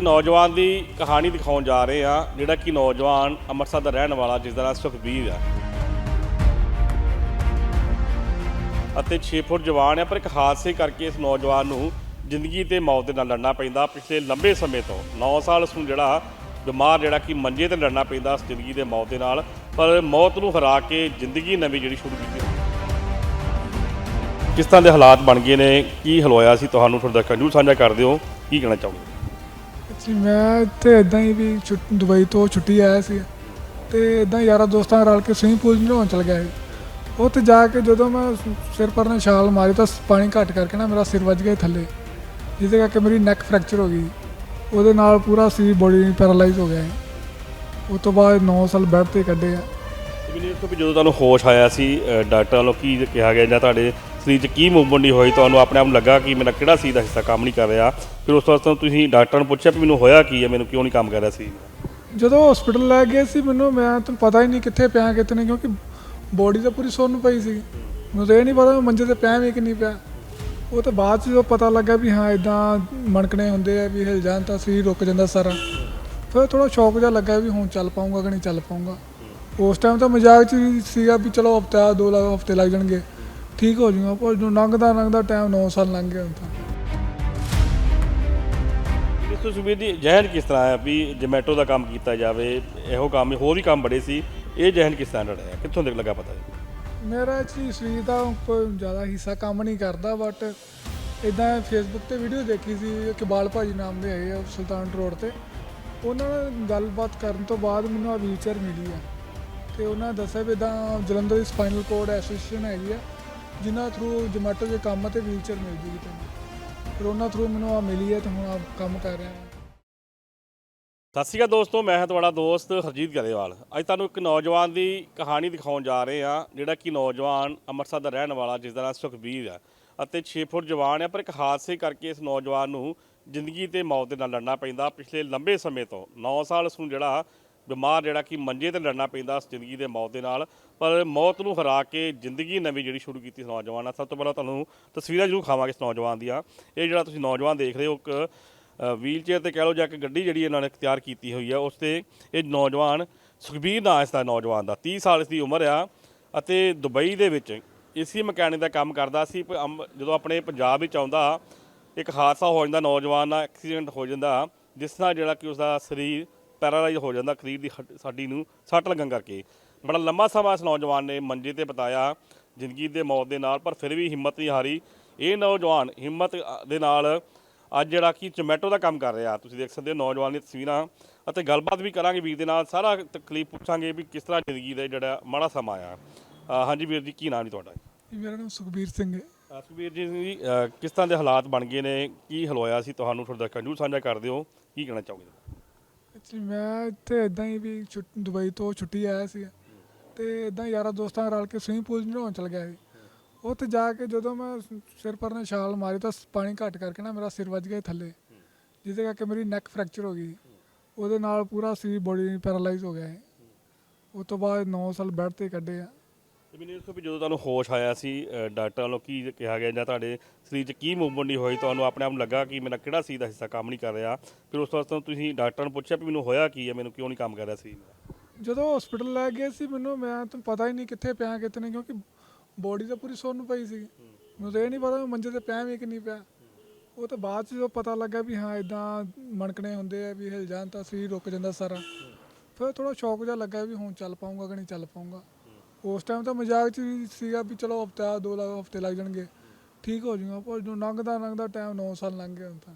ਨੌਜਵਾਨ ਦੀ ਕਹਾਣੀ ਦਿਖਾਉਣ ਜਾ ਰਹੇ ਹਾਂ, ਜਿਹੜਾ ਕਿ ਨੌਜਵਾਨ ਅੰਮ੍ਰਿਤਸਰ ਦਾ ਰਹਿਣ ਵਾਲਾ, ਜਿਸ ਦਾ ਨਾਮ ਸੁਖਬੀਰ ਆ ਅਤੇ 6 ਫੁੱਟ ਜਵਾਨ ਹੈ, ਪਰ ਇੱਕ ਹਾਦਸੇ ਕਰਕੇ ਇਸ ਨੌਜਵਾਨ ਨੂੰ ਜ਼ਿੰਦਗੀ ਤੇ ਮੌਤ ਦੇ ਨਾਲ ਲੜਨਾ ਪੈਂਦਾ। ਪਿਛਲੇ ਲੰਬੇ ਸਮੇਂ ਤੋਂ 9 ਸਾਲ ਉਸ ਨੂੰ ਜਿਹੜਾ ਬਿਮਾਰ, ਜਿਹੜਾ ਕਿ ਮੰਜੇ ਤੇ ਲੜਨਾ ਪੈਂਦਾ ਉਸ ਜ਼ਿੰਦਗੀ ਦੇ ਮੌਤ ਦੇ ਨਾਲ। ਪਰ ਮੌਤ ਨੂੰ ਹਰਾ ਕੇ ਜ਼ਿੰਦਗੀ ਨਵੀਂ ਜਿਹੜੀ ਸ਼ੁਰੂ ਕੀਤੀ। ਕਿਸ ਤਰ੍ਹਾਂ ਦੇ ਹਾਲਾਤ ਬਣ ਗਏ ਨੇ? ਕੀ ਹਲਵਾਇਆ ਸੀ? ਤੁਹਾਨੂੰ ਥੋੜਾ ਦਰਸ਼ਕਾਂ ਨੂੰ ਸਾਂਝਾ ਕਰਦੇ ਹੋ ਕੀ ਕਹਿਣਾ ਚਾਹੋਗੇ? ਜੀ ਮੈਂ ਤੇ ਇਦਾਂ ਹੀ ਵੀ ਛੁੱਟ- ਦੁਬਈ ਤੋਂ ਛੁੱਟੀ ਆਇਆ ਸੀ ਤੇ ਇਦਾਂ ਯਾਰਾਂ ਦੋਸਤਾਂ ਨਾਲ ਰਲ ਕੇ ਸਵੀਮਿੰਗ ਪੂਲ ਨਹਾਉਣ ਚਲ ਗਿਆ ਸੀ। ਉੱਥੇ ਜਾ ਕੇ ਜਦੋਂ ਮੈਂ ਸ- ਸਿਰ ਪਰ ਨੇ ਛਾਲ ਮਾਰੀ ਤਾਂ ਪਾਣੀ ਘੱਟ ਕਰਕੇ ਨਾ ਮੇਰਾ ਸਿਰ ਵੱਜ ਗਿਆ ਥੱਲੇ ਜਿਹਦੇ ਕਰਕੇ ਮੇਰੀ ਨੈਕ ਫ੍ਰੈਕਚਰ ਹੋ ਗਈ। ਉਹਦੇ ਨਾਲ ਪੂਰਾ ਸੀ ਬੋਡੀ ਪੈਰਾਲਾਈਜ਼ ਹੋ ਗਿਆ ਸੀ। ਉਸ ਤੋਂ ਬਾਅਦ 9 ਸਾਲ ਬੈੱਡ ਤੇ ਕੱਢੇ ਆ। ਮੈਨੂੰ ਇਸ ਤੋਂ ਵੀ ਜਦੋਂ ਤੁਹਾਨੂੰ ਹੋਸ਼ ਆਇਆ ਸੀ ਅ, ਡਾਕਟਰ ਵੱਲੋਂ ਕੀ ਕਿਹਾ ਗਿਆ ਜਾਂ ਤੁਹਾਡੇ ਸਰੀਰ 'ਚ ਕੀ ਮੂਵਮੈਂਟ ਨਹੀਂ ਹੋਈ ਤੁਹਾਨੂੰ ਆਪਣੇ ਆਪ ਨੂੰ ਲੱਗਾ ਕਿ ਮੇਰਾ ਕਿਹੜਾ ਸੀ ਦਾ ਹਿੱਸਾ ਕੰਮ ਨਹੀਂ ਕਰ ਰਿਹਾ? ਫਿਰ ਉਸ ਤੋਂ ਬਾਅਦ ਤੁਸੀਂ ਡਾਕਟਰ ਨੂੰ ਪੁੱਛਿਆ ਵੀ ਮੈਨੂੰ ਹੋਇਆ ਕੀ ਹੈ? ਮੈਨੂੰ ਕਿਉਂ ਨਹੀਂ ਕੰਮ ਕਰ ਰਿਹਾ ਸੀ? ਜਦੋਂ ਹਸਪੀਟਲ ਲੈ ਗਏ ਸੀ ਮੈਨੂੰ, ਮੈਂ ਤਾਂ ਪਤਾ ਹੀ ਨਹੀਂ ਕਿੱਥੇ ਪਿਆ, ਕਿੱਥੇ ਨਹੀਂ, ਕਿਉਂਕਿ ਬੋਡੀ ਤਾਂ ਪੂਰੀ ਸੁੰਨ ਪਈ ਸੀ। ਮੈਨੂੰ ਤਾਂ ਇਹ ਨਹੀਂ ਪਤਾ ਮੈਂ ਮੰਜੇ ਤੇ ਪਿਆ ਵੀ ਕਿ ਨਹੀਂ ਪਿਆ। ਉਹ ਤਾਂ ਬਾਅਦ ਚ ਜਦੋਂ ਪਤਾ ਲੱਗਾ ਵੀ ਹਾਂ ਇਦਾਂ ਮਣਕਣੇ ਹੁੰਦੇ ਆ, ਵੀ ਹਿਲ ਜਾਣ ਤਾਂ ਸਰੀਰ ਰੁਕ ਜਾਂਦਾ ਸਾਰਾ। ਫਿਰ ਥੋੜਾ ਸ਼ੌਕ ਜਿਹਾ ਲੱਗਾ ਵੀ ਹੁਣ ਚੱਲ ਪਾਉਂਗਾ ਕਿ ਨਹੀਂ ਚੱਲ ਪਾਉਂਗਾ ਉਸ ਟਾਈਮ ਤਾਂ ਮਜ਼ਾਕ ਚ ਵੀ ਸੀਗਾ ਵੀ ਚਲੋ ਹਫਤਾ, ਦੋ ਲੱਖ ਹਫ਼ਤੇ ਲੱਗ ਜਾਣਗੇ। ਠੀਕ ਹੋ ਜਾਊਗਾ ਪਰ ਜਦੋਂ ਲੰਘਦਾ ਲੰਘਦਾ ਟਾਈਮ 9 ਸਾਲ ਲੰਘ ਗਿਆ ਹੁਣ ਤਾਂ। ਇਸ ਸੁਬੀਰ ਜੀ ਜਹਿਨ ਕਿਸ ਤਰ੍ਹਾਂ ਹੈ ਵੀ ਜਮੈਟੋ ਦਾ ਕੰਮ ਕੀਤਾ ਜਾਵੇ, ਇਹੋ ਕੰਮ, ਹੋਰ ਵੀ ਕੰਮ ਬੜੇ ਸੀ, ਇਹ ਜਹਿਨ ਕਿਸ ਤਰ੍ਹਾਂ ਰਿਹਾ ਕਿੱਥੋਂ ਤੱਕ ਲੱਗਾ ਪਤਾ ਜੀ? ਮੇਰਾ ਜੀ ਸਰੀਰ ਦਾ ਕੋਈ ਜ਼ਿਆਦਾ ਹਿੱਸਾ ਕੰਮ ਨਹੀਂ ਕਰਦਾ ਬਟ ਇਦਾਂ ਫੇਸਬੁੱਕ ਤੇ ਵੀਡੀਓ ਦੇਖੀ ਸੀ, ਇਕਬਾਲ ਭਾਜੀ ਨਾਮ ਦੇ ਹੈਗੇ ਆ ਸੁਲਤਾਨ ਰੋਡ ਤੇ। ਉਹਨਾਂ ਨਾਲ ਗੱਲਬਾਤ ਕਰਨ ਤੋਂ ਬਾਅਦ ਮੈਨੂੰ ਆ ਵੀਲਚੇਅਰ ਮਿਲੀ ਆ। ਤੇ ਉਹਨਾਂ ਨੇ ਦੱਸਿਆ ਵੀ ਇਦਾਂ ਜਲੰਧਰ ਦੀ ਸਪਾਈਨਲ ਕੋਡ ਐਸੋਸੀਏਸ਼ਨ ਹੈਗੀ ਆ, ਜਿਨ੍ਹਾਂ ਥਰੂ ਜੋਮੈਟੋ ਦੇ ਕੰਮ ਤੇ ਵੀਲਚੇਅਰ ਮਿਲ ਜੂਗੀ ਤੁਹਾਨੂੰ ਫਿਰ ਉਹਨਾਂ ਥਰੂ ਮੈਨੂੰ ਆ ਮਿਲੀ ਹੈ ਤੇ ਹੁਣ ਆ ਕੰਮ ਕਰ ਰਿਹਾ ਹਾਂ। ਸਤਿ ਸ਼੍ਰੀ ਅਕਾਲ ਦੋਸਤੋ, ਮੈਂ ਹਾਂ ਤੁਹਾਡਾ ਦੋਸਤ ਹਰਜੀਤ ਗਰੇਵਾਲ। ਅੱਜ ਤੁਹਾਨੂੰ ਇੱਕ ਨੌਜਵਾਨ ਦੀ ਕਹਾਣੀ ਦਿਖਾਉਣ ਜਾ ਰਹੇ ਹਾਂ, ਜਿਹੜਾ ਕਿ ਨੌਜਵਾਨ ਅੰਮ੍ਰਿਤਸਰ ਦਾ ਰਹਿਣ ਵਾਲਾ, ਜਿਸ ਦਾ ਨਾਮ ਸੁਖਬੀਰ ਹੈ ਅਤੇ 6 ਫੁੱਟ ਜਵਾਨ ਹੈ, ਪਰ ਇੱਕ ਹਾਦਸੇ ਕਰਕੇ ਇਸ ਨੌਜਵਾਨ ਨੂੰ ਜ਼ਿੰਦਗੀ ਤੇ ਮੌਤ ਦੇ ਨਾਲ ਲੜਨਾ ਪੈਂਦਾ। ਪਿਛਲੇ ਲੰਬੇ ਸਮੇਂ ਤੋਂ 9 ਸਾਲ ਉਸ ਨੂੰ ਜਿਹੜਾ ਬਿਮਾਰ, ਜਿਹੜਾ ਕਿ ਮੰਜੇ ਤੇ ਲੜਨਾ ਪੈਂਦਾ ਜ਼ਿੰਦਗੀ ਦੇ ਮੌਤ ਦੇ ਨਾਲ। ਪਰ ਮੌਤ ਨੂੰ ਹਰਾ ਕੇ ਜ਼ਿੰਦਗੀ ਨਵੀਂ ਜਿਹੜੀ ਸ਼ੁਰੂ ਕੀਤੀ ਇਸ ਨੌਜਵਾਨ ਨਾਲ ਸਭ ਤੋਂ ਪਹਿਲਾਂ ਤੁਹਾਨੂੰ ਤਸਵੀਰਾਂ ਜ਼ਰੂਰ ਖਾਵਾਂਗੇ ਇਸ ਨੌਜਵਾਨ ਦੀਆਂ। ਇਹ ਜਿਹੜਾ ਤੁਸੀਂ ਨੌਜਵਾਨ ਦੇਖ ਰਹੇ ਹੋ, ਇੱਕ ਵੀਲਚੇਅਰ ਤੇ ਕਹਿ ਲਓ ਜਾਂ ਕਿ ਗੱਡੀ ਜਿਹੜੀ ਇਹਨਾਂ ਨੇ ਤਿਆਰ ਕੀਤੀ ਹੋਈ ਆ, ਉਸ ਤੇ ਇਹ ਨੌਜਵਾਨ ਸੁਖਬੀਰ ਨਾਂ ਇਸ ਦਾ ਨੌਜਵਾਨ ਦਾ। 30 ਸਾਲ ਇਸ ਦੀ ਉਮਰ ਆ ਅਤੇ ਦੁਬਈ ਦੇ ਵਿੱਚ ਇਸੀ ਮਕੈਨਿਕ ਦਾ ਕੰਮ ਕਰਦਾ ਸੀ। ਪਰ ਜਦੋਂ ਆਪਣੇ ਪੰਜਾਬ ਵਿੱਚ ਆਉਂਦਾ, ਇੱਕ ਹਾਦਸਾ ਹੋ ਜਾਂਦਾ, ਨੌਜਵਾਨ ਨਾਲ ਐਕਸੀਡੈਂਟ ਹੋ ਜਾਂਦਾ, ਜਿਸ ਨਾਲ ਜਿਹੜਾ ਕਿ ਉਸ ਦਾ ਸਰੀਰ ਪੈਰਾਲਾਈਜ਼ ਹੋ ਜਾਂਦਾ ਖਰੀਰ ਦੀ ਹੱਡ- ਸਾਡੀ ਨੂੰ ਸੱਟ ਲੱਗਣ ਕਰਕੇ। ਬੜਾ ਲੰਮਾ ਸਮਾਂ ਇਸ ਨੌਜਵਾਨ ਨੇ ਮੰਜੇ ਤੇ ਬਿਤਾਇਆ ਜ਼ਿੰਦਗੀ ਦੇ ਮੌਤ ਦੇ ਨਾਲ ਪਰ ਫਿਰ ਵੀ ਹਿੰਮਤ ਨਹੀਂ ਹਾਰੀ। ਇਹ ਨੌਜਵਾਨ ਹਿੰਮਤ ਦੇ ਨਾਲ ਅੱਜ ਜਿਹੜਾ ਕਿ ਜੋਮੈਟੋ ਦਾ ਕੰਮ ਕਰ ਰਿਹਾ। ਤੁਸੀਂ ਦੇਖ ਸਕਦੇ ਹੋ ਨੌਜਵਾਨ ਦੀਆਂ ਤਸਵੀਰਾਂ ਅਤੇ ਗੱਲਬਾਤ ਵੀ ਕਰਾਂਗੇ ਵੀਰ ਦੇ ਨਾਲ। ਸਾਰਾ ਤਕਲੀਫ ਪੁੱਛਾਂਗੇ ਵੀ ਕਿਸ ਤਰ੍ਹਾਂ ਜ਼ਿੰਦਗੀ ਦਾ ਜਿਹੜਾ ਮਾੜਾ ਸਮਾਂ ਆਇਆ ਹਾਂਜੀ ਵੀਰ ਜੀ ਕੀ ਨਾਮ ਜੀ ਤੁਹਾਡਾ? ਮੇਰਾ ਨਾਮ ਸੁਖਬੀਰ ਸਿੰਘ ਹੈ। ਸੁਖਬੀਰ ਜੀ ਕਿਸ ਤਰ੍ਹਾਂ ਦੇ ਹਾਲਾਤ ਬਣ ਗਏ ਨੇ? ਕੀ ਹਲਵਾਇਆ ਸੀ? ਤੁਹਾਨੂੰ ਦਰਸ਼ਕਾਂ ਨੂੰ ਸਾਂਝਾ ਕਰ ਦਿਓ। ਕੀ ਕਹਿਣਾ ਚਾਹੋਗੇ? ਜੀ ਮੈਂ ਤੇ ਇਦਾਂ ਹੀ ਵੀ ਛੁੱਟ- ਦੁਬਈ ਤੋਂ ਛੁੱਟੀ ਆਇਆ ਸੀ ਤੇ ਇਦਾਂ ਯਾਰਾਂ ਦੋਸਤਾਂ ਨਾਲ ਰਲ ਕੇ ਸਵੀਮਿੰਗ ਪੂਲ ਨਹਾਉਣ ਚਲ ਗਿਆ ਸੀ। ਉੱਥੇ ਜਾ ਕੇ ਜਦੋਂ ਮੈਂ ਸਿਰ ਪਰ ਨੇ ਛਾਲ ਮਾਰੀ ਤਾਂ ਪਾਣੀ ਘੱਟ ਕਰਕੇ ਨਾ ਮੇਰਾ ਸਿਰ ਵੱਜ ਗਿਆ ਥੱਲੇ। ਜਿਹਦੇ ਕਰਕੇ ਮੇਰੀ ਨੈਕ ਫ੍ਰੈਕਚਰ ਹੋ ਗਈ ਉਹਦੇ ਨਾਲ ਪੂਰਾ ਸਰੀਰ ਬੋਡੀ ਪੈਰਾਲਾਈਜ਼ ਹੋ ਗਿਆ ਸੀ। ਉਸ ਤੋਂ ਬਾਅਦ 9 ਸਾਲ ਬੈੱਡ ਤੇ ਕੱਢੇ ਆ। ਤੇ ਮੈਨੂੰ ਇਸ ਤੋਂ ਵੀ ਜਦੋਂ ਤੁਹਾਨੂੰ ਹੋਸ਼ ਆਇਆ ਸੀ ਡਾਕਟਰਾਂ ਡਾਕਟਰ ਵੱਲੋਂ ਕੀ ਕਿਹਾ ਗਿਆ ਜਾਂ ਤੁਹਾਡੇ ਸਰੀਰ 'ਚ ਕੀ ਮੂਵਮੈਂਟ ਨਹੀਂ ਹੋਈ, ਤੁਹਾਨੂੰ ਆਪਣੇ ਆਪ ਨੂੰ ਲੱਗਾ ਕਿ ਮੇਰਾ ਕਿਹੜਾ ਸੀ ਦਾ ਹਿੱਸਾ ਕੰਮ ਨਹੀਂ ਕਰ ਰਿਹਾ? ਫਿਰ ਉਸ ਤੋਂ ਬਾਅਦ ਤੁਸੀਂ ਡਾਕਟਰ ਨੂੰ ਪੁੱਛਿਆ ਵੀ ਮੈਨੂੰ ਹੋਇਆ ਕੀ ਹੈ, ਮੈਨੂੰ ਕਿਉਂ ਨਹੀਂ ਕੰਮ ਕਰ ਰਿਹਾ ਸੀ? ਜਦੋਂ ਹਸਪੀਟਲ ਲੈ ਗਏ ਸੀ, ਮੈਨੂੰ, ਮੈਂ ਤਾਂ ਪਤਾ ਹੀ ਨਹੀਂ ਕਿੱਥੇ ਪਿਆ, ਕਿੱਥੇ ਨਹੀਂ, ਕਿਉਂਕਿ ਬੋਡੀ ਤਾਂ ਪੂਰੀ ਸੁੰਨ ਪਈ ਸੀ ਮੈਨੂੰ ਤਾਂ ਇਹ ਨਹੀਂ ਪਤਾ ਮੈਂ ਮੰਜੇ ਤੇ ਪਿਆ ਵੀ ਕਿ ਨਹੀਂ ਪਿਆ। ਉਹ ਤਾਂ ਬਾਅਦ ਚ ਜਦੋਂ ਪਤਾ ਲੱਗਾ ਵੀ ਹਾਂ ਇਦਾਂ ਮਣਕਣੇ ਹੁੰਦੇ ਆ, ਵੀ ਹਿਲ ਜਾਣ ਤਾਂ ਸਰੀਰ ਰੁਕ ਜਾਂਦਾ ਸਾਰਾ। ਫਿਰ ਥੋੜਾ ਸ਼ੌਕ ਜਿਹਾ ਲੱਗਾ ਵੀ ਹੁਣ ਚੱਲ ਪਾਉਂਗਾ ਕਿ ਨਹੀਂ ਚੱਲ ਪਾਉਂਗਾ ਉਸ ਟਾਈਮ ਤਾਂ ਮਜ਼ਾਕ ਚ ਵੀ ਸੀਗਾ ਵੀ ਚਲੋ ਹਫਤਾ, ਦੋ ਲੱਖ ਹਫ਼ਤੇ ਲੱਗ ਜਾਣਗੇ। ਠੀਕ ਹੋ ਜਾਊਗਾ, ਪਰ ਜਦੋਂ ਲੰਘਦਾ ਲੰਘਦਾ ਟਾਈਮ 9 ਸਾਲ ਲੰਘ ਗਿਆ ਹੁਣ ਤਾਂ।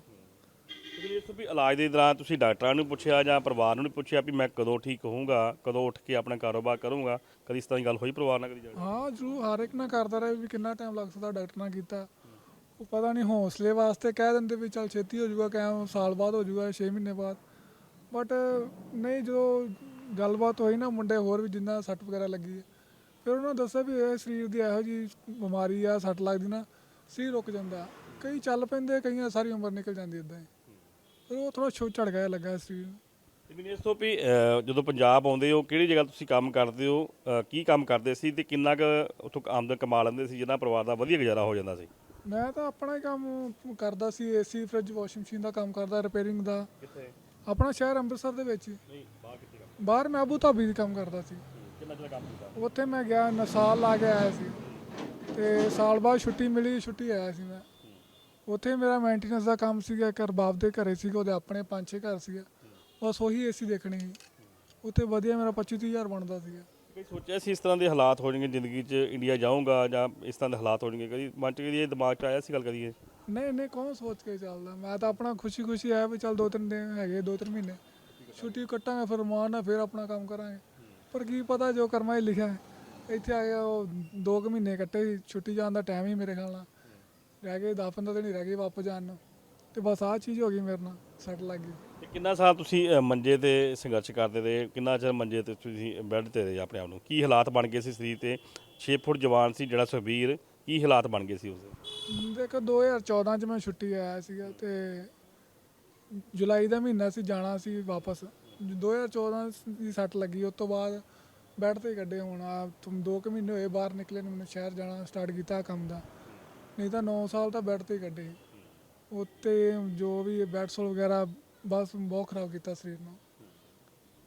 ਇਸ ਵੀ ਇਲਾਜ ਦੇ ਦੌਰਾਨ ਤੁਸੀਂ ਡਾਕਟਰਾਂ ਨੂੰ ਪੁੱਛਿਆ ਜਾਂ ਪਰਿਵਾਰ ਨੂੰ ਨਹੀਂ ਪੁੱਛਿਆ ਵੀ ਮੈਂ ਕਦੋਂ ਠੀਕ ਹੋਊਂਗਾ, ਕਦੋਂ ਉੱਠ ਕੇ ਆਪਣਾ ਕਾਰੋਬਾਰ ਕਰੂੰਗਾ, ਕਦੀ ਇਸ ਤਰ੍ਹਾਂ ਦੀ ਗੱਲ ਹੋਈ ਪਰਿਵਾਰ ਨਾਲ ਕਦੀ ਜਾ ਹਾਂ, ਜ਼ਰੂਰ, ਹਰ ਇੱਕ ਨਾਲ ਕਰਦਾ ਰਿਹਾ ਵੀ ਕਿੰਨਾ ਟਾਈਮ ਲੱਗ ਸਕਦਾ ਡਾਕਟਰ ਨਾਲ ਕੀਤਾ। ਉਹ ਪਤਾ ਨਹੀਂ ਹੌਸਲੇ ਵਾਸਤੇ ਕਹਿ ਦਿੰਦੇ ਵੀ ਚੱਲ ਛੇਤੀ ਹੋ ਜਾਊਗਾ ਕਿਵੇਂ ਸਾਲ ਬਾਅਦ ਹੋ ਜਾਊਗਾ 6 ਮਹੀਨੇ ਬਾਅਦ। ਬਟ ਨਹੀਂ, ਜਦੋਂ ਗੱਲਬਾਤ ਹੋਈ ਨਾ ਮੁੰਡੇ ਹੋਰ ਵੀ ਜਿੰਨਾ ਸੱਟ ਵਗੈਰਾ ਲੱਗੀ ਹੈ, ਫਿਰ ਉਹਨਾਂ ਨੇ ਦੱਸਿਆ ਵੀ ਇਹ ਸਰੀਰ ਦੀ ਇਹੋ ਜੀ ਬਿਮਾਰੀ ਆ, ਸੱਟ ਲੱਗਦੀ ਨਾ ਸੀ ਰੁਕ ਜਾਂਦਾ। ਕਈ ਚੱਲ ਪੈਂਦੇ ਕਈਆਂ ਸਾਰੀ ਉਮਰ ਨਿਕਲ ਜਾਂਦੀ ਇਦਾਂ ਹੀ। ਫਿਰ ਉਹ ਥੋੜਾ ਛੋ ਝੜ ਗਿਆ ਲੱਗਾ ਸਰੀਰ ਨੂੰ। ਇਸ ਤੋਂ ਵੀ ਜਦੋਂ ਪੰਜਾਬ ਆਉਂਦੇ ਹੋ ਕਿਹੜੀ ਜਗ੍ਹਾ ਤੁਸੀਂ ਕੰਮ ਕਰਦੇ ਹੋ? ਕੀ ਕੰਮ ਕਰਦੇ ਸੀ ਤੇ ਕਿੰਨਾ ਕੁ ਉੱਥੋਂ ਆਮਦਨ ਕਮਾ ਲੈਂਦੇ ਸੀ ਜਿਹਨਾਂ ਪਰਿਵਾਰ ਦਾ ਵਧੀਆ ਗੁਜ਼ਾਰਾ ਹੋ ਜਾਂਦਾ ਸੀ? ਮੈਂ ਤਾਂ ਆਪਣਾ ਹੀ ਕੰਮ ਕਰਦਾ ਸੀ ਏਸੀ ਫ੍ਰਿਜ ਵਾਸ਼ਿੰਗ ਮਸ਼ੀਨ ਦਾ ਕੰਮ ਕਰਦਾ ਰਿਪੇਅਰਿੰਗ ਦਾ। ਕਿੱਥੇ? ਆਪਣਾ ਸ਼ਹਿਰ ਅੰਮ੍ਰਿਤਸਰ ਦੇ ਵਿੱਚ। ਹੀ ਨਹੀਂ ਬਾਹਰ ਕਿੱਥੇ ਕੰਮ ਬਾਹਰ ਮੈਂ ਅਬੂ ਧਾਬੀ ਦਾ ਕੰਮ ਕਰਦਾ ਸੀ। ਕਿੰਨਾ ਚਿਰ ਕੰਮ ਕੀਤਾ? ਉੱਥੇ ਮੈਂ ਗਿਆ ਨਾ ਸਾਲ ਲਾ ਕੇ ਆਇਆ ਸੀ। ਤੇ ਸਾਲ ਬਾਅਦ ਛੁੱਟੀ ਮਿਲੀ ਛੁੱਟੀ ਆਇਆ ਸੀ ਮੈਂ। ਉੱਥੇ ਮੇਰਾ ਮੇਨਟੇਨੈਂਸ ਦਾ ਕੰਮ ਸੀਗਾ ਇੱਕ ਰਬਾਬ ਦੇ ਘਰੇ ਸੀਗਾ ਉਹਦੇ ਆਪਣੇ ਪੰਜ ਛੇ ਘਰ ਸੀਗਾ। ਬਸ ਉਹੀ ਏਸੀ ਦੇਖਣੀ ਸੀ। ਉੱਥੇ ਵਧੀਆ ਮੇਰਾ 25 ਹਜ਼ਾਰ ਬਣਦਾ ਸੀਗਾ। ਕਈ ਸੋਚਿਆ ਸੀ ਇਸ ਤਰ੍ਹਾਂ ਦੇ ਹਾਲਾਤ ਹੋ ਜਾਣਗੇ ਜ਼ਿੰਦਗੀ 'ਚ ਇੰਡੀਆ ਜਾਊਂਗਾ ਜਾਂ ਇਸ ਤਰ੍ਹਾਂ ਦੇ ਹਾਲਾਤ ਹੋ ਜਾਣਗੇ। ਕਦੀ ਮਨ 'ਚ ਕਦੀ ਇਹ ਦਿਮਾਗ 'ਚ ਆਇਆ ਸੀ ਗੱਲ ਕਦੀ ਇਹ ਨਹੀਂ ਨਹੀਂ ਕੌਣ ਸੋਚ ਕੇ ਚੱਲਦਾ? ਮੈਂ ਤਾਂ ਆਪਣਾ ਖੁਸ਼ੀ ਖੁਸ਼ੀ ਆਇਆ ਵੀ ਚੱਲ ਦੋ ਤਿੰਨ ਦਿਨ ਹੈਗੇ ਦੋ ਤਿੰਨ ਮਹੀਨੇ। ਛੁੱਟੀ ਕੱਟਾਂਗੇ ਫਿਰ ਮਾਨ ਨਾਲ ਫਿਰ ਆਪਣਾ ਕੰਮ ਕਰਾਂਗੇ। ਪਰ ਕੀ ਪਤਾ ਜੋ ਕਰਮਾ ਹੀ ਲਿਖਿਆ ਹੈ। ਇੱਥੇ ਆ ਗਿਆ ਉਹ ਦੋ ਕੁ ਮਹੀਨੇ ਕੱਟੇ ਸੀ, ਛੁੱਟੀ ਜਾਣ ਦਾ ਟਾਈਮ ਹੀ ਮੇਰੇ ਖਿਆਲ ਨਾਲ। ਰਹਿ ਗਏ 10 15 ਦਿਨ ਹੀ ਰਹਿ ਗਏ ਵਾਪਸ ਜਾਣ ਨੂੰ। ਤੇ ਬਸ ਆਹ ਚੀਜ਼ ਹੋ ਗਈ ਮੇਰੇ ਨਾਲ ਸੱਟ ਲੱਗ ਗਈ। ਤੇ ਕਿੰਨਾ ਸਾਲ ਤੁਸੀਂ ਅ, ਮੰਜੇ ਤੇ ਸੰਘਰਸ਼ ਕਰਦੇ ਰਹੇ? ਕਿੰਨਾ ਚਿਰ ਮੰਜੇ ਤੇ ਤੁਸੀਂ ਬੈੱਡ ਤੇ ਰਹੇ ਆਪਣੇ ਆਪ ਨੂੰ? ਕੀ ਹਾਲਾਤ ਬਣ ਗਏ ਸੀ ਸਰੀਰ ਤੇ? 6 ਫੁੱਟ ਜਵਾਨ ਸੀ ਜਿਹੜਾ ਸੁਖਬੀਰ ਕੀ ਹਾਲਾਤ ਬਣ ਗਏ ਸੀ ਉਸਦੇ ਦੇਖੋ 2014 ਚ ਮੈਂ ਛੁੱਟੀ ਆਇਆ ਸੀਗਾ ਤੇ ਜੁਲਾਈ ਦਾ ਮਹੀਨਾ ਸੀ ਜਾਣਾ ਸੀ ਵਾਪਸ। 2014 ਦੀ ਸੱਟ ਲੱਗੀ ਉਸ ਤੋਂ ਬਾਅਦ ਬੈੱਡ ਤੇ ਹੀ ਕੱਢੇ ਹੁਣ। ਆ ਤੁਮ 2 ਕੁ ਮਹੀਨੇ ਹੋਏ ਬਾਹਰ ਨਿਕਲੇ ਨੂੰ ਮੈਨੂੰ ਸ਼ਹਿਰ ਜਾਣਾ ਸਟਾਰਟ ਕੀਤਾ ਕੰਮ ਦਾ। ਨਹੀਂ ਤਾਂ 9 ਸਾਲ ਤਾਂ ਬੈੱਡ ਤੇ ਹੀ ਕੱਢੇ ਉੱਤੇ ਜੋ ਵੀ ਬੈਡਸੋਲ ਵਗੈਰਾ ਬਸ ਬਹੁਤ ਖਰਾਬ ਕੀਤਾ ਸਰੀਰ ਨੂੰ।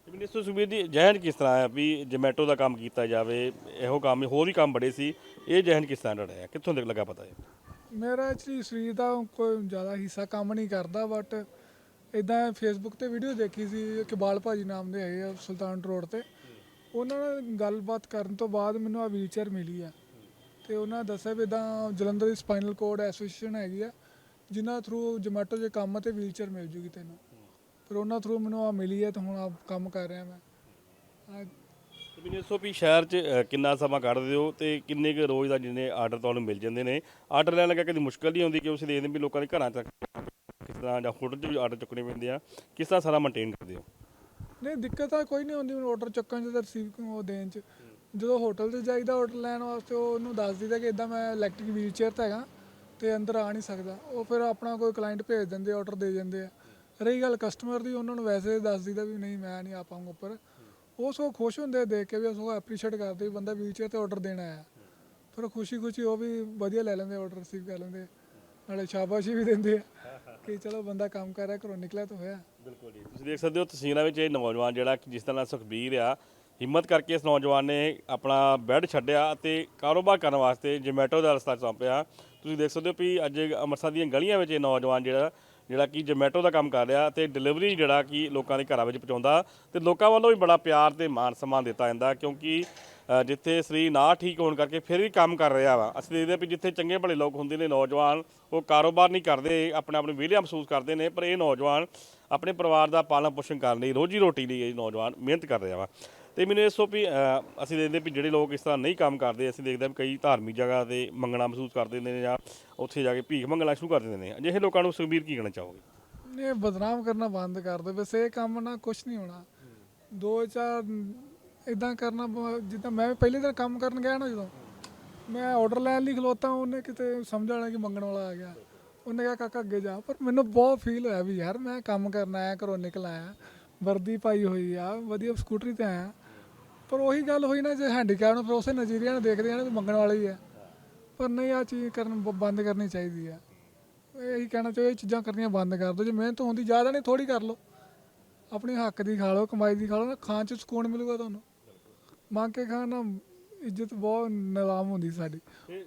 ਮਿਨਿਸਟਰ ਸੁਖਬੀਰ ਦੀ ਜਹਿਨ ਕਿਸ ਤਰ੍ਹਾਂ ਹੈ ਵੀ ਜੋਮੈਟੋ ਦਾ ਕੰਮ ਕੀਤਾ ਜਾਵੇ ਇਹੋ ਕੰਮ ਹੋਰ ਵੀ ਕੰਮ ਬੜੇ ਸੀ ਇਹ ਜਹਿਨ ਕਿਸ ਤਰ੍ਹਾਂ ਹੈ ਕਿੱਥੋਂ ਤੱਕ ਲੱਗਾ ਪਤਾ ਹੈ ਮੇਰਾ ਐਕਚੁਅਲੀ ਸਰੀਰ ਦਾ ਕੋਈ ਜ਼ਿਆਦਾ ਹਿੱਸਾ ਕੰਮ ਨਹੀਂ ਕਰਦਾ ਬਟ ਇਦਾਂ ਫੇਸਬੁੱਕ ਤੇ ਵੀਡੀਓ ਦੇਖੀ ਸੀ ਇਕਬਾਲ ਭਾਜੀ ਨਾਮ ਦੇ ਹੈਗੇ ਆ ਸੁਲਤਾਨ ਰੋਡ ਤੇ। ਉਹਨਾਂ ਨਾਲ ਗੱਲਬਾਤ ਕਰਨ ਤੋਂ ਬਾਅਦ ਮੈਨੂੰ ਆ ਵੀਲਚੇਅਰ ਮਿਲੀ ਆ। ਤੇ ਉਹਨਾਂ ਦੱਸਿਆ ਵੀ ਇਦਾਂ ਜਲੰਧਰ ਦੀ ਸਪਾਈਨਲ ਕੋਡ ਐਸੋਸੀਏਸ਼ਨ ਹੈਗੀ ਆ ਜਿਨ੍ਹਾਂ ਥਰੂ ਜੋਮੈਟੋ ਦੇ ਕੰਮ ਤੇ ਵੀਲਚੇਅਰ ਮਿਲ ਜੂਗੀ ਤੈਨੂੰ। ਫਿਰ ਉਹਨਾਂ ਥਰੂ ਮੈਨੂੰ ਆ ਮਿਲੀ ਹੈ ਤੇ ਹੁਣ ਆ ਕੰਮ ਕਰ ਰਿਹਾ ਮੈਂ। ਆਹ ਤੇ ਮੈਨੂੰ ਦੱਸੋ ਵੀ ਸ਼ਹਿਰ 'ਚ ਅ, ਕਿੰਨਾ ਸਮਾਂ ਕੱਢਦੇ ਹੋ ਤੇ ਕਿੰਨੇ ਕੁ ਰੋਜ਼ ਦਾ ਜਿੰਨੇ ਆਰਡਰ ਤੁਹਾਨੂੰ ਮਿਲ ਜਾਂਦੇ ਨੇ? ਆਰਡਰ ਲੈਣ ਲੱਗਾ ਕਦੀ ਮੁਸ਼ਕਲ ਨਹੀਂ ਆਉਂਦੀ ਕਿ ਉਸ ਦੇਖਦੇ ਵੀ ਲੋਕਾਂ ਦੇ ਘਰਾਂ ਤੱਕ ਕਿਸ ਤਰ੍ਹਾਂ ਜਾਂ ਹੋਟਲ 'ਚ ਵੀ ਆਰਡਰ ਚੁੱਕਣੇ ਪੈਂਦੇ ਆ? ਕਿਸ ਤਰ੍ਹਾਂ ਸਾਰਾ ਮੇਨਟੇਨ ਕਰਦੇ ਹੋ? ਨਹੀਂ ਦਿੱਕਤ ਤਾਂ ਕੋਈ ਨਹੀਂ ਹੁੰਦੀ ਮੈਨੂੰ ਆਰਡਰ ਚੱਕਣ ਚ ਤੇ ਰਿਸੀਵ ਉਹ ਦੇਣ ਚ? ਜਦੋਂ ਹੋਟਲ ਤੇ ਜਾਈਦਾ ਆਰਡਰ ਲੈਣ ਵਾਸਤੇ ਉਹਨੂੰ ਦੱਸ ਦਿੰਦਾ ਕਿ ਇਦਾਂ ਮੈਂ ਇਲੈਕਟ੍ਰਿਕ ਵੀਲ ਚੇਅਰ ਤੇ ਹੈਗਾ, ਤੇ ਅੰਦਰ ਆ ਨਹੀਂ ਸਕਦਾ। ਉਹ ਫਿਰ ਆਪਣਾ ਕੋਈ ਕਲਾਇੰਟ ਭੇਜ ਦਿੰਦੇ ਆਰਡਰ ਦੇ ਜਾਂਦੇ ਆ। ਰਹੀ ਗੱਲ ਕਸਟਮਰ ਦੀ, ਉਹਨਾਂ ਨੂੰ ਵੈਸੇ ਦੱਸ ਦਿੰਦਾ ਵੀ ਨਹੀਂ, ਮੈਂ ਨਹੀਂ ਆ ਪਾਉਂਗਾ ਉੱਪਰ। ਉਹ ਸੋ ਖੁਸ਼ ਹੁੰਦੇ ਦੇਖ ਕੇ ਵੀ ਉਹ ਐਪਰੀਸ਼ੀਏਟ ਕਰਦੇ ਵੀ ਬੰਦਾ ਵੀਲ ਚੇਅਰ ਤੇ ਆਰਡਰ ਦੇਣ ਆਇਆ। ਫਿਰ ਖੁਸ਼ੀ ਖੁਸ਼ੀ ਉਹ ਵੀ ਵਧੀਆ ਲੈ ਲੈਂਦੇ ਆਰਡਰ ਰਿਸੀਵ ਕਰ ਲੈਂਦੇ। ਨਾਲੇ ਸ਼ਾਬਾਸ਼ੀ ਵੀ ਦਿੰਦੇ ਆ ਕਿ ਚਲੋ ਬੰਦਾ ਕੰਮ ਕਰ ਰਿਹਾ, ਘਰੋਂ ਨਿਕਲਿਆ ਤਾਂ ਹੋਇਆ। ਬਿਲਕੁਲ ਜੀ। ਤੁਸੀਂ ਦੇਖ ਸਕਦੇ ਹੋ ਤਸਵੀਰਾਂ ਵਿੱਚ ਇਹ ਨੌਜਵਾਨ ਜਿਹੜਾ ਕਿ ਜਿਸ ਤਰ੍ਹਾਂ ਸੁਖਬੀਰ ਆ ਹਿੰਮਤ ਕਰਕੇ ਇਸ ਨੌਜਵਾਨ ਨੇ ਆਪਣਾ ਬੈੱਡ ਛੱਡਿਆ ਅਤੇ ਕਾਰੋਬਾਰ ਕਰਨ ਵਾਸਤੇ ਜੋਮੈਟੋ ਦਾ ਰਸਤਾ ਚੰਪਿਆ ਤੁਸੀਂ ਦੇਖ ਸਕਦੇ ਹੋ ਵੀ ਅੱਜ ਅੰਮ੍ਰਿਤਸਰ ਦੀਆਂ ਗਲੀਆਂ ਵਿੱਚ ਇਹ ਨੌਜਵਾਨ ਜਿਹੜਾ ਜਿਹੜਾ ਕਿ ਜੋਮੈਟੋ ਦਾ ਕੰਮ ਕਰ ਰਿਹਾ ਤੇ ਡਿਲੀਵਰੀ ਜਿਹੜਾ ਕਿ ਲੋਕਾਂ ਦੇ ਘਰਾਂ ਵਿੱਚ ਪਹੁੰਚਾਉਂਦਾ ਤੇ ਲੋਕਾਂ ਵੱਲੋਂ ਵੀ ਬੜਾ ਪਿਆਰ ਤੇ ਮਾਣ ਸਨਮਾਨ ਦਿੱਤਾ ਜਾਂਦਾ ਕਿਉਂਕਿ ਜਿੱਥੇ ਸਰੀਰ ਨਾ ਠੀਕ ਹੋਣ ਕਰਕੇ ਫਿਰ ਵੀ ਕੰਮ ਕਰ ਰਿਹਾ ਵਾ। ਅਸੀਂ ਦੇਖਦੇ ਹਾਂ ਵੀ ਜਿੱਥੇ ਚੰਗੇ ਭਲੇ ਲੋਕ ਹੁੰਦੇ ਨੇ ਨੌਜਵਾਨ, ਉਹ ਕਾਰੋਬਾਰ ਨਹੀਂ ਕਰਦੇ, ਆਪਣੇ ਆਪ ਨੂੰ ਵਿਹਲਿਆ ਮਹਿਸੂਸ ਕਰਦੇ ਨੇ, ਪਰ ਇਹ ਨੌਜਵਾਨ ਆਪਣੇ ਪਰਿਵਾਰ ਦਾ ਪਾਲਣ ਪੋਸ਼ਣ ਕਰਨ ਲਈ ਰੋਜੀ ਰੋਟੀ ਲਈ ਇਹ ਨੌਜਵਾਨ ਮਿਹਨਤ ਕਰ ਰਿਹਾ ਵਾ। ਤੇ ਮੈਨੂੰ ਇਹ ਸੋ ਵੀ ਅ, ਅਸੀਂ ਦੇਖਦੇ ਵੀ ਜਿਹੜੇ ਲੋਕ ਇਸ ਤਰ੍ਹਾਂ ਨਹੀਂ ਕੰਮ ਕਰਦੇ ਅਸੀਂ ਦੇਖਦੇ ਹਾਂ ਵੀ ਕਈ ਧਾਰਮਿਕ ਜਗ੍ਹਾ ਤੇ ਮੰਗਣਾ ਮਹਿਸੂਸ ਕਰਦੇ ਨੇ ਜਾਂ ਉੱਥੇ ਜਾ ਕੇ ਭੀਖ ਮੰਗਣਾ ਸ਼ੁਰੂ ਕਰ ਦਿੰਦੇ ਨੇ। ਅਜਿਹੇ ਲੋਕਾਂ ਨੂੰ ਸੁਖਬੀਰ ਕੀ ਕਹਿਣਾ ਚਾਹੋਗੇ? ਇਹ ਬਦਨਾਮ ਕਰਨਾ ਬੰਦ ਕਰ ਦੇ। ਵੈਸੇ ਇਹ ਕੰਮ ਨਾ ਕੁਝ ਨਹੀਂ ਹੋਣਾ। ਦੋ ਚਾਰ ਇਦਾਂ ਕਰਨਾ ਬ- ਜਿੱਦਾਂ ਮੈਂ ਵੀ ਪਹਿਲੇ ਦਿਨ ਕੰਮ ਕਰਨ ਗਿਆ ਨਾ ਜਦੋਂ ਮੈਂ ਆਰਡਰ ਲੈਣ ਲਈ ਖਲੋਤਾ ਉਹਨੇ ਕਿਤੇ ਸਮਝ ਆਣਾ ਕਿ ਮੰਗਣ ਵਾਲਾ ਆ ਗਿਆ। ਉਹਨੇ ਕਿਹਾ ਕਾਕਾ ਅੱਗੇ ਜਾ। ਪਰ ਮੈਨੂੰ ਬਹੁਤ ਫੀਲ ਹੋਇਆ ਵੀ ਯਾਰ ਮੈਂ ਕੰਮ ਕਰਨ ਆਇਆ ਘਰੋਂ ਨਿਕਲ ਆਇਆ। ਵਰਦੀ ਪਾਈ ਹੋਈ ਆ ਵਧੀਆ ਸਕੂਟਰੀ ਤੇ ਆਇਆ। ਪਰ ਉਹੀ ਗੱਲ ਹੋਈ ਨਾ, ਜੇ ਹੈਂਡੀਕੈਪ ਨੂੰ ਫਿਰ ਉਸੇ ਨਜ਼ਰੀਆ ਨਾਲ ਦੇਖਦੇ ਆ ਨਾ ਵੀ ਮੰਗਣ ਵਾਲੇ ਹੀ ਆ। ਪਰ ਨਹੀਂ ਆ ਚੀਜ਼ ਕਰਨ, ਬ- ਬੰਦ ਕਰਨੀ ਚਾਹੀਦੀ ਹੈ ਇਹੀ ਕਹਿਣਾ ਚਾਹੀਦਾ, ਇਹ ਚੀਜ਼ਾਂ ਕਰਨੀਆਂ ਬੰਦ ਕਰ ਦਿਓ ਜੇ ਮਿਹਨਤ ਹੁੰਦੀ, ਜ਼ਿਆਦਾ ਨਹੀਂ ਥੋੜੀ ਕਰ ਲਓ। ਆਪਣੇ ਹੱਕ ਦੀ ਖਾ ਲਓ, ਕਮਾਈ ਦੀ ਖਾ ਲਓ, ਨਾ ਖਾਣ ਚ ਸਕੂਨ ਮਿਲੂਗਾ ਤੁਹਾਨੂੰ। ਮੰਗ ਕੇ ਖਾਣ ਨਾਲ ਇੱਜ਼ਤ ਬਹੁਤ ਨਿਲਾਮ ਹੁੰਦੀ ਸਾਡੀ।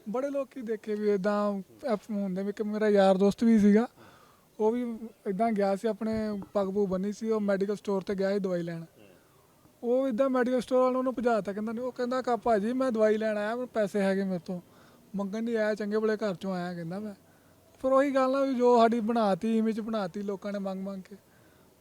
ਬੜੇ ਲੋਕੀ ਦੇਖੇ ਵੀ ਇਦਾਂ ਹੁੰਦੇ ਵੀ ਕਿ ਮੇਰਾ ਯਾਰ ਦੋਸਤ ਵੀ ਸੀਗਾ, ਉਹ ਵੀ ਇਦਾਂ ਗਿਆ ਸੀ, ਆਪਣੇ ਪੱਗ ਪੂ ਬੰਨੀ ਸੀ, ਉਹ ਮੈਡੀਕਲ ਸਟੋਰ ਤੇ ਗਿਆ ਸੀ ਦਵਾਈ ਲੈਣ। ਉਹ ਇਦਾਂ ਮੈਡੀਕਲ ਸਟੋਰ ਵਾਲਾ ਉਹਨੂੰ ਭਜਾਤਾ, ਕਹਿੰਦਾ ਨਹੀਂ, ਉਹ ਕਹਿੰਦਾ ਕਾ ਭਾਜੀ ਮੈਂ ਦਵਾਈ ਲੈਣ ਆਇਆ ਮੇਰੇ ਪੈਸੇ ਹੈਗੇ ਮੇਰੇ ਤੋਂ। ਮੰਗਣ ਨਹੀਂ ਆਇਆ, ਚੰਗੇ ਬਲੇ ਘਰ ਚੋਂ ਆਇਆ, ਕਹਿੰਦਾ ਮੈਂ। ਪਰ ਉਹੀ ਗੱਲ ਆ ਵੀ ਜੋ ਸਾਡੀ ਬਣਾਤੀ ਇਮੇਜ ਬਣਾਤੀ, ਲੋਕਾਂ ਨੇ ਮੰਗ ਮੰਗ ਕੇ,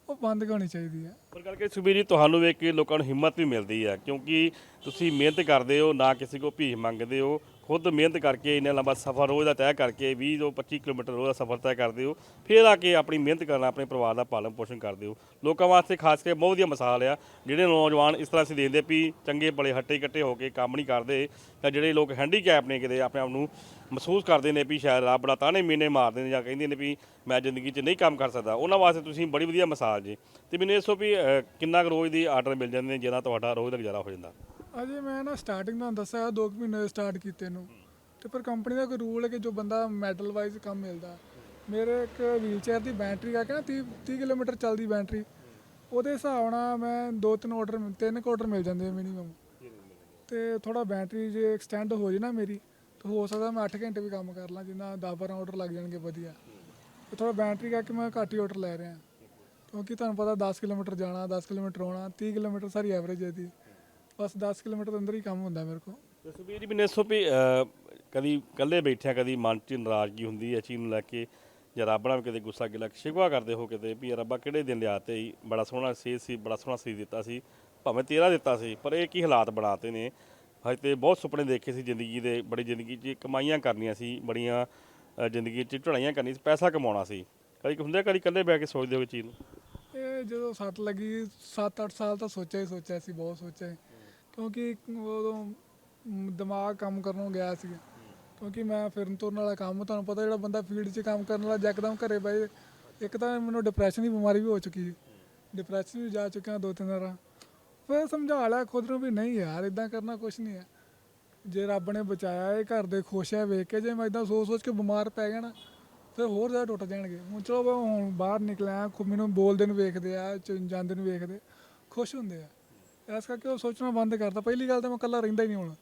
ਉਹ ਬੰਦ ਹੋਣੀ ਚਾਹੀਦੀ ਹੈ ਪਰ ਕਰਕੇ ਸੁਖਬੀਰ ਜੀ, ਤੁਹਾਨੂੰ ਵੇਖ ਕੇ ਲੋਕਾਂ ਨੂੰ ਹਿੰਮਤ ਵੀ ਮਿਲਦੀ ਹੈ ਕਿਉਂਕਿ ਤੁਸੀਂ ਮਿਹਨਤ ਕਰਦੇ ਹੋ, ਨਾ ਕਿਸੇ ਕੋ ਭੀਖ ਮੰਗਦੇ ਹੋ ਖੁਦ ਮਿਹਨਤ ਕਰਕੇ ਇੰਨਾ ਲੰਬਾ ਸਫ਼ਰ ਰੋਜ਼ ਦਾ ਤੈਅ ਕਰਕੇ 20 ਤੋਂ 25 ਕਿਲੋਮੀਟਰ ਰੋਜ਼ ਦਾ ਸਫ਼ਰ ਤੈਅ ਕਰਦੇ ਹੋ ਫਿਰ ਆ ਕੇ ਆਪਣੀ ਮਿਹਨਤ ਕਰਨਾ ਆਪਣੇ ਪਰਿਵਾਰ ਦਾ ਪਾਲਣ ਪੋਸ਼ਣ ਕਰਦੇ ਹੋ। ਲੋਕਾਂ ਵਾਸਤੇ ਖਾਸ ਕਰਕੇ ਬਹੁਤ ਵਧੀਆ ਮਿਸਾਲ ਆ ਜਿਹੜੇ ਨੌਜਵਾਨ ਇਸ ਤਰ੍ਹਾਂ ਅਸੀਂ ਦੇਖਦੇ ਵੀ ਚੰਗੇ ਭਲੇ ਹੱਟੇ ਕੱਟੇ ਹੋ ਕੇ ਕੰਮ ਨਹੀਂ ਕਰਦੇ ਤਾਂ ਜਿਹੜੇ ਲੋਕ ਹੈਂਡੀਕੈਪ ਨੇ ਕਿਤੇ ਆਪਣੇ ਆਪ ਨੂੰ ਮਹਿਸੂਸ ਕਰਦੇ ਨੇ ਵੀ ਸ਼ਾਇਦ ਰੱਬ ਬੜਾ ਤਾਣੇ ਮੀਨੇ ਮਾਰਦੇ ਨੇ ਜਾਂ ਕਹਿੰਦੇ ਨੇ ਵੀ ਮੈਂ ਜ਼ਿੰਦਗੀ 'ਚ ਨਹੀਂ ਕੰਮ ਕਰ ਸਕਦਾ। ਉਹਨਾਂ ਵਾਸਤੇ ਤੁਸੀਂ ਬੜੀ ਵਧੀਆ ਮਿਸਾਲ ਜੀ। ਤੇ ਮੈਨੂੰ ਇਹ ਦੱਸੋ ਵੀ ਅਹ, ਕਿੰਨਾ ਕੁ ਰੋਜ਼ ਦੀ ਆਰਡਰ ਮਿਲ ਜਾਂਦੇ ਨੇ ਜਿਹਨਾਂ ਤੁਹਾਡਾ ਰੋਜ਼ ਦਾ ਗੁਜ਼ਾਰਾ ਹੋ ਜਾਂਦਾ? ਅਜੇ ਮੈਂ ਨਾ ਸਟਾਰਟਿੰਗ ਤੁਹਾਨੂੰ ਦੱਸਿਆ, ਦੋ ਕੁ ਮਹੀਨੇ ਸਟਾਰਟ ਕੀਤੇ ਨੂੰ। ਤੇ ਪਰ ਕੰਪਨੀ ਦਾ ਕੋਈ ਰੂਲ ਹੈ ਕਿ ਜੋ ਬੰਦਾ ਮੈਡਲ ਵਾਈਜ਼ ਕੰਮ ਮਿਲਦਾ। ਮੇਰੇ ਇੱਕ ਵੀਲਚੇਅਰ ਦੀ ਬੈਟਰੀ ਆ ਕੇ ਨਾ 30 30 ਕਿਲੋਮੀਟਰ ਚੱਲਦੀ ਬੈਟਰੀ ਉਹਦੇ ਹਿਸਾਬ ਨਾਲ ਮੈਂ ਦੋ ਤਿੰਨ ਆਰਡਰ ਤਿੰਨ ਕੁ ਆਰਡਰ ਮਿਲ ਜਾਂਦੇ ਮਿਨੀਮਮ ਤੇ ਥੋੜਾ ਬੈਟਰੀ ਜੇ ਐਕਸਟੈਂਡ ਹੋ ਜੇ ਨਾ ਮੇਰੀ, ਤਾਂ ਹੋ ਸਕਦਾ ਮੈਂ 8 ਘੰਟੇ ਵੀ ਕੰਮ ਕਰ ਲਾਂ, ਜਿੰਨਾ 10 12 ਆਰਡਰ ਲੱਗ ਜਾਣਗੇ ਵਧੀਆ। ਤੇ ਥੋੜਾ ਬੈਟਰੀ ਕਰਕੇ ਮੈਂ ਘੱਟ ਹੀ ਆਰਡਰ ਲੈ ਰਿਹਾ। ਕਿਉਂਕਿ ਤੁਹਾਨੂੰ ਪਤਾ 10 ਕਿਲੋਮੀਟਰ ਜਾਣਾ 10 ਕਿਲੋਮੀਟਰ ਆਉਣਾ 30 ਕਿਲੋਮੀਟਰ ਸਾਰੀ ਐਵਰੇਜ ਹੈ ਦੀ ਬਸ 10 ਕਿਲੋਮੀਟਰ ਦੇ ਅੰਦਰ ਹੀ ਕੰਮ ਹੁੰਦਾ ਮੇਰੇ ਕੋਲ। ਤੇ ਸੁਬੀਰ ਜੀ ਮੈਨੂੰ ਦੱਸੋ ਵੀ ਅਹ, ਕਦੀ ਇਕੱਲੇ ਬੈਠਿਆ ਕਦੀ ਮਨ 'ਚ ਨਾਰਾਜ਼ਗੀ ਹੁੰਦੀ ਹੈ ਚੀਜ਼ ਨੂੰ ਲੈ ਕੇ ਜਾਂ ਰੱਬ ਨਾਲ ਕਿਤੇ ਗੁੱਸਾ ਗਿਲਾ ਸ਼ਿਕਵਾ ਕਰਦੇ ਹੋ ਕਿਤੇ ਵੀ ਰੱਬਾ ਕਿਹੜੇ ਦਿਨ ਲਿਆਤੇ ਹੀ ਬੜਾ ਸੋਹਣਾ ਸੀ ਸੀ ਬੜਾ ਸੋਹਣਾ ਸੀ ਦਿੱਤਾ ਸੀ ਭਾਵੇਂ ਤੇਰਾ ਦਿੱਤਾ ਸੀ ਪਰ ਇਹ ਕੀ ਹਾਲਾਤ ਬਣਾਤੇ ਨੇ। ਹਜੇ ਤੇ ਬਹੁਤ ਸੁਪਨੇ ਦੇਖੇ ਸੀ ਜ਼ਿੰਦਗੀ ਦੇ ਬੜੀ ਜ਼ਿੰਦਗੀ 'ਚ ਕਮਾਈਆਂ ਕਰਨੀਆਂ ਸੀ ਬੜੀਆਂ ਜ਼ਿੰਦਗੀ 'ਚ ਢੜਾਈਆਂ ਕਰਨੀ ਸੀ ਪੈਸਾ ਕਮਾਉਣਾ ਸੀ। ਕਦੀ ਹੁੰਦੇ ਕਦੀ ਇਕੱਲੇ ਬਹਿ ਕੇ ਸੋਚਦੇ ਹੋ ਇਹ ਚੀਜ਼ ਨੂੰ? ਇਹ ਜਦੋਂ ਸੱਟ ਲੱਗੀ 7-8 ਸਾਲ ਤਾਂ ਸੋਚਿਆ ਹੀ ਸੋਚਿਆ ਸੀ ਬਹੁਤ ਸੋਚਿਆ ਸੀ। ਕਿਉਂਕਿ ਉਦੋਂ ਦਿਮਾਗ ਕੰਮ ਕਰਨੋਂ ਗਿਆ ਸੀਗਾ। ਕਿਉਂਕਿ ਮੈਂ ਫਿਰਨ ਤੁਰਨ ਵਾਲਾ ਕੰਮ, ਤੁਹਾਨੂੰ ਪਤਾ ਜਿਹੜਾ ਬੰਦਾ ਫੀਲਡ 'ਚ ਕੰਮ ਕਰਨ ਵਾਲਾ ਯਕਦਮ ਘਰੇ ਬਈ ਇੱਕ ਤਾਂ ਮੈਨੂੰ ਡਿਪਰੈਸ਼ਨ ਦੀ ਬਿਮਾਰੀ ਵੀ ਹੋ ਚੁੱਕੀ ਡਿਪਰੈਸ਼ਨ ਵੀ ਜਾ ਚੁੱਕਿਆ ਦੋ ਤਿੰਨ ਵਾਰ। ਫਿਰ ਸਮਝਾ ਲਿਆ ਖੁਦ ਨੂੰ ਵੀ ਨਹੀਂ ਯਾਰ ਇਦਾਂ ਕਰਨਾ ਕੁਛ ਨਹੀਂ ਹੈ। ਜੇ ਰੱਬ ਨੇ ਬਚਾਇਆ, ਇਹ ਘਰ ਦੇ ਖੁਸ਼ ਹੈ, ਵੇਖ ਕੇ ਜੇ ਮੈਂ ਇਦਾਂ ਸੋਚ ਸੋਚ ਕੇ ਬਿਮਾਰ ਪੈ ਗਿਆ ਨਾ, ਫਿਰ ਹੋਰ ਜ਼ਿਆਦਾ ਟੁੱਟ ਜਾਣਗੇ। ਹੁਣ ਚਲੋ ਮੈਂ ਹੁਣ ਬਾਹਰ ਨਿਕਲਿਆ ਮੈਨੂੰ ਬੋਲਦੇ ਨੂੰ ਵੇਖਦੇ ਆ ਚ- ਜਾਂਦੇ ਨੂੰ ਵੇਖਦੇ ਖੁਸ਼ ਹੁੰਦੇ ਆ। ਇਸ ਕਰਕੇ ਉਹ ਸੋਚਣਾ ਬੰਦ ਕਰਤਾ। ਪਹਿਲੀ ਗੱਲ ਤਾਂ ਮੈਂ ਇਕੱਲਾ ਰਹਿੰਦਾ ਹੀ ਨਹੀਂ ਹੁਣ।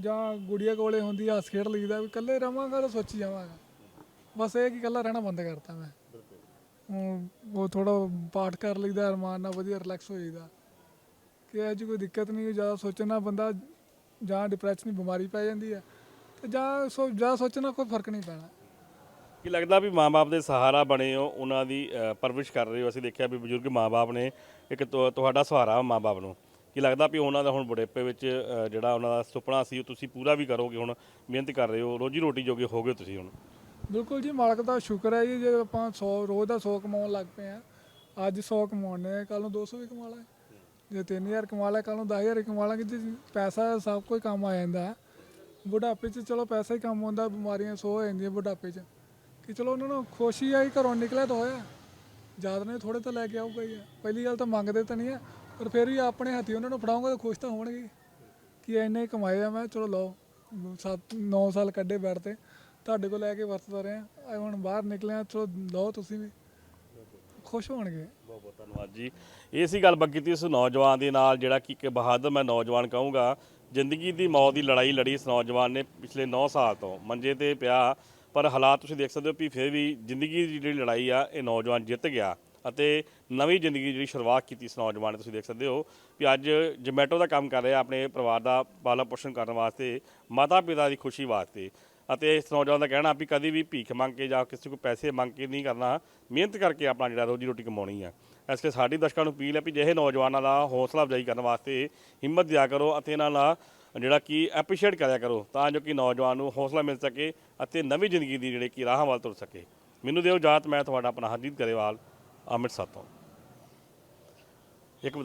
ਜਾਂ ਗੁੜੀਆ ਕੋਲੇ ਹੁੰਦੀ ਹੱਸ ਖੇਡ ਲਈਦਾ ਵੀ ਇਕੱਲੇ ਰਵਾਂਗਾ ਤਾਂ ਸੋਚੀ ਜਾਵਾਂਗਾ। ਬਸ ਇਹ ਕਿ ਇਕੱਲਾ ਰਹਿਣਾ ਬੰਦ ਕਰਤਾ ਮੈਂ। ਹੁਣ ਉਹ ਥੋੜਾ ਪਾਠ ਕਰ ਲਈਦਾ ਅਰਮਾਨ ਨਾਲ ਵਧੀਆ ਰਿਲੈਕਸ ਹੋ ਜਾਈਦਾ। ਕਿ ਅੱਜ ਕੋਈ ਦਿੱਕਤ ਨਹੀਂ ਜ਼ਿਆਦਾ ਸੋਚਣਾ ਬੰਦਾ ਜਾਂ ਡਿਪਰੈਸ਼ਨ ਦੀ ਬਿਮਾਰੀ ਪੈ ਜਾਂਦੀ ਹੈ ਤੇ ਜਾਂ ਸੋ ਜਾਂ ਸੋਚਣਾ ਕੋਈ ਫ਼ਰਕ ਨਹੀਂ ਪੈਣਾ। ਕੀ ਲੱਗਦਾ ਵੀ ਮਾਪੇ ਦੇ ਸਹਾਰਾ ਬਣੇ ਹੋ ਉਹਨਾਂ ਦੀ ਅ, ਪਰਵਰਿਸ਼ ਕਰ ਰਹੇ ਹੋ? ਅਸੀਂ ਦੇਖਿਆ ਵੀ ਬਜ਼ੁਰਗ ਮਾਪੇ ਨੇ ਇੱਕ ਤੁ- ਤੁਹਾਡਾ ਸਹਾਰਾ ਮਾਪੇ ਨੂੰ। ਕੀ ਲੱਗਦਾ ਵੀ ਉਹਨਾਂ ਦਾ ਹੁਣ ਬੁਢੇਪੇ ਵਿੱਚ ਅ, ਜਿਹੜਾ ਉਹਨਾਂ ਦਾ ਸੁਪਨਾ ਸੀ ਉਹ ਤੁਸੀਂ ਪੂਰਾ ਵੀ ਕਰੋਗੇ ਹੁਣ ਮਿਹਨਤ ਕਰ ਰਹੇ ਹੋ ਰੋਜੀ ਰੋਟੀ ਜੋਗੇ ਹੋਗੇ ਤੁਸੀਂ ਹੁਣ? ਬਿਲਕੁਲ ਜੀ ਮਾਲਕ ਦਾ ਸ਼ੁਕਰ ਹੈ ਜੀ ਜੇ ਆਪਾਂ 100 ਰੋਜ਼ ਦਾ 100 ਕਮਾਉਣ ਲੱਗ ਪਏ ਆ ਅੱਜ 100 ਕਮਾਉਣੇ ਕੱਲ ਨੂੰ 200 ਵੀ ਕਮਾ ਲਾਂਗੇ। ਜੇ 3000 ਕਮਾ ਲਿਆ ਕੱਲ ਨੂੰ 10000 ਹੀ ਕਮਾ ਲਾਂਗੇ ਜੀ ਪੈਸਾ ਸਭ ਕੋਈ ਕੰਮ ਆ ਜਾਂਦਾ। ਹੈ। ਬੁਢਾਪੇ 'ਚ ਚਲੋ ਪੈਸਾ ਹੀ ਕੰਮ ਆਉਂਦਾ ਬਿਮਾਰੀਆਂ ਸੋ ਹੋ ਜਾਂਦੀਆਂ ਬੁਢਾਪੇ 'ਚ। ਕਿ ਚਲੋ ਉਹਨਾਂ ਨੂੰ ਖੁਸ਼ੀ ਆਈ ਘਰੋਂ ਨਿਕਲਿਆ ਤਾਂ ਹੋਇਆ। ਜ਼ਿਆਦਾ ਨਹੀਂ ਥੋੜੇ ਤਾਂ ਲੈ ਕੇ ਆਊਗਾ ਹੀ ਆ। ਪਹਿਲੀ ਗੱਲ ਤਾਂ ਮੰਗਦੇ ਤਾਂ ਨਹੀਂ ਆ, ਪਰ ਫਿਰ ਵੀ ਆਪਣੇ ਹੱਥੀ ਉਹਨਾਂ ਨੂੰ ਫੜਾਉਂਗਾ ਤਾਂ ਖੁਸ਼ ਤਾਂ ਹੋਣਗੇ ਕਿ ਇੰਨੇ ਕਮਾਏ ਆ ਮੈਂ, ਚਲੋ ਲਓ 7 9 ਸਾਲ ਕੱਢੇ ਬੈਠ ਤੇ, ਤੁਹਾਡੇ ਕੋਲ ਲੈ ਕੇ ਵਰਤਦਾ ਰਿਹਾ। ਆ ਹੁਣ ਬਾਹਰ ਨਿਕਲਿਆ, ਚਲੋ ਲਓ ਤੁਸੀਂ ਵੀ। ਖੁਸ਼ ਹੋਣਗੇ। ਬਹੁਤ ਬਹੁਤ ਧੰਨਵਾਦ ਜੀ। ਇਹ ਸੀ ਗੱਲਬਾਤ ਕੀਤੀ ਉਸ ਨੌਜਵਾਨ ਦੇ ਨਾਲ, ਜਿਹੜਾ ਕਿ ਇੱਕ ਬਹਾਦਰ ਮੈਂ ਨੌਜਵਾਨ ਕਹੂੰਗਾ, ਜ਼ਿੰਦਗੀ ਦੀ ਮੌਤ ਦੀ ਲੜਾਈ ਲੜੀ ਇਸ ਨੌਜਵਾਨ ਨੇ ਪਿਛਲੇ 9 ਸਾਲ ਤੋਂ। ਮੰਜੇ ਤੇ ਪਿਆ ਪਰ ਹਾਲਾਤ ਤੁਸੀਂ ਦੇਖ ਸਕਦੇ ਹੋ ਵੀ ਫਿਰ ਵੀ ਜ਼ਿੰਦਗੀ ਦੀ ਜਿਹੜੀ ਲੜਾਈ ਆ, ਇਹ ਨੌਜਵਾਨ ਜਿੱਤ ਗਿਆ ਅਤੇ ਨਵੀਂ ਜ਼ਿੰਦਗੀ ਦੀ ਜਿਹੜੀ ਸ਼ੁਰੂਆਤ ਕੀਤੀ ਇਸ ਨੌਜਵਾਨ ਨੇ, ਤੁਸੀਂ ਦੇਖ ਸਕਦੇ ਹੋ ਵੀ ਅੱਜ ਜਮੈਟੋ ਦਾ ਕੰਮ ਕਰ ਰਿਹਾ ਆਪਣੇ ਪਰਿਵਾਰ ਦਾ ਪਾਲਣ ਪੋਸ਼ਣ ਕਰਨ ਵਾਸਤੇ ਮਾਤਾ ਪਿਤਾ ਦੀ ਖੁਸ਼ੀ ਵਾਸਤੇ ਅਤੇ ਇਸ ਨੌਜਵਾਨ ਦਾ ਕਹਿਣਾ ਵੀ ਕਦੀ ਵੀ ਭੀਖ ਮੰਗ ਕੇ ਜਾਂ ਕਿਸੇ ਕੋਲ ਪੈਸੇ ਮੰਗ ਕੇ ਨਹੀਂ ਕਰਨਾ, ਮਿਹਨਤ ਕਰਕੇ ਆਪਣਾ ਜਿਹੜਾ ਰੋਜੀ ਰੋਟੀ ਕਮਾਉਣੀ ਆ। ਇਸ ਲਈ ਸਾਡੀ ਦਰਸ਼ਕਾਂ ਨੂੰ ਅਪੀਲ ਹੈ ਵੀ ਜਿਹੇ ਨੌਜਵਾਨਾਂ ਦਾ ਹੌਸਲਾ ਅਫਜ਼ਾਈ ਕਰਨ ਵਾਸਤੇ ਹਿੰਮਤ ਦਿਆ ਕਰੋ ਅਤੇ ਇਹਨਾਂ ਦਾ ਜਿਹੜਾ ਕਿ ਐਪਰੀਸ਼ੀਏਟ ਕਰਿਆ ਕਰੋ ਤਾਂ ਜੋ ਕਿ ਨੌਜਵਾਨ ਨੂੰ ਹੌਸਲਾ ਮਿਲ ਸਕੇ ਅਤੇ ਨਵੀਂ ਜ਼ਿੰਦਗੀ ਦੀ ਜਿਹੜੇ ਕਿ ਰਾਹਾਂ ਵੱਲ ਤੁਰ ਸਕੇ। ਮੈਨੂੰ ਦਿਓ ਇਜਾਜ਼ਤ ਮੈਂ ਤੁਹਾਡਾ ਆਪਣਾ ਹਰਜੀਤ ਗਰੇਵਾਲ, ਅੰਮ੍ਰਿਤਸਰ ਤੋਂ।